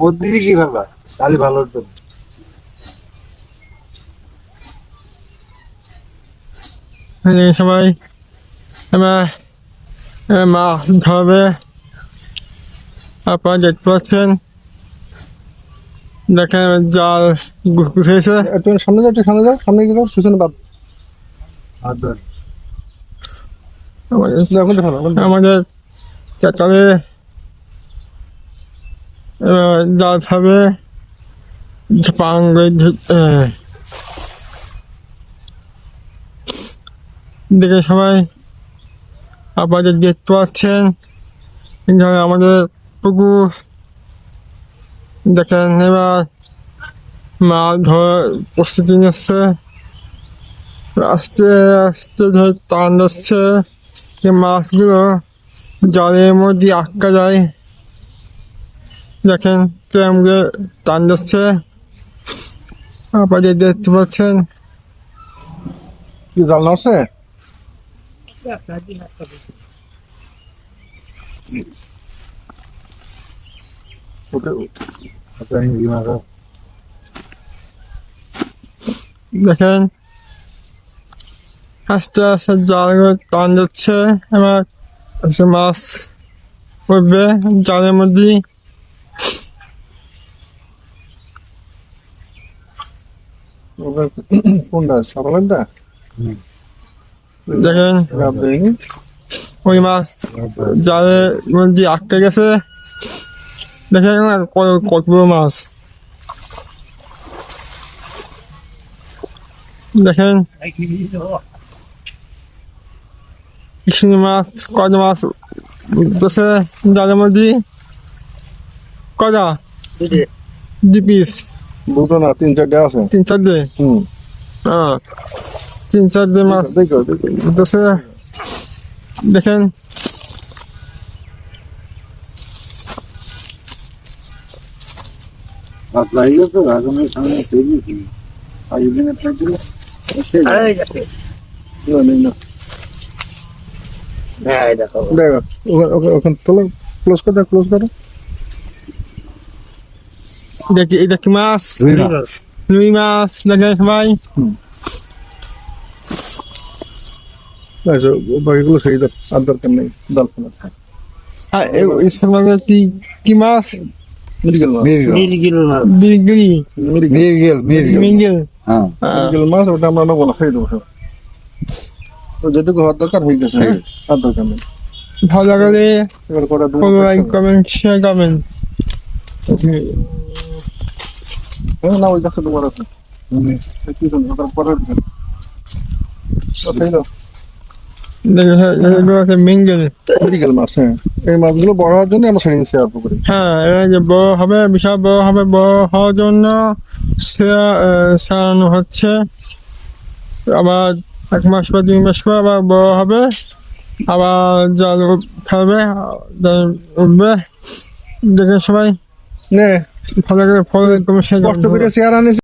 মধ্যে কি ভাবা তাহলে ভালো হতো। সবাই মাছ ধরবে আপনারা দেখতে পাচ্ছেন দেখেন জাল গুছিয়েছে একটু সামনে যাও একটু সামনে যাও সামনে গেলে পিছনে বাদ। আমাদের চাকালে আহ, দেখে সবাই আপনাদের দেখতে পাচ্ছেন। আমাদের পুকুর। দেখেন এবার মাছ ধরার প্রস্তুতি নিচ্ছে। আস্তে আস্তে ধরে টান যাচ্ছে মাছগুলো জলের মধ্যে আটকা যায়। দেখেন করে টান যাচ্ছে আপনাদের দেখতে পাচ্ছেন। কি জাল নড়ছে? দেখেন। আস্তে আস্তে জালগুলো টান যাচ্ছে আস্তে মাছ উঠবে জালের মধ্যে। কোনটা? সকালেরটা দেখেন। ওই মাছ? জালের মধ্যে আটকে গেছে। দেখেন কত- কত বড় মাছ। দেখেন। কৃষ্ণ মাছ কত মাছ উঠতেছে? জালের মধ্যে। কটা দু পিস দুটো না তিন চারটে আছে। তিন চারটে? হুম। হ্যাঁ তিন চারটে মাছ। দেখো দেখেন। দেখো। দেখো। ওখানে- ওখানে- ওখানে তোলো ক্লোজ করো ক্লোজ করো দেখি এটা কি মাছ রুই মাছ সবাই বাকিগুলো সেই আর দরকার নেই কি কি মাছ মিরিগেল মাছ মিরগিল মাছ বিগলি মিরগিল মিরগিল মিঙ্গেল মিরিগেল মাছ ওটা আমরা নেব খাই দেবো যেটুকু হওয়ার দরকার হয়ে গেছে আর দরকার নেই ভালো লাগলে লাইক কমেন্ট শেয়ার করবেন হ্যাঁ, না ওই কাছে তোমার আছে। মাছ হ্যাঁ এই মাছগুলো বড় হওয়ার জন্য আমরা হ্যাঁ বড় হবে বিশাল বড় হবে বড় হওয়ার জন্য সেরা সারানো হচ্ছে। আবার এক মাস বা দুই মাস পর আবার বড় হবে। আবার জাল ফেলবে উঠবে দেখে সবাই। নে ফলে ফলো শেয়ার কষ্ট করে চেয়ার আনিস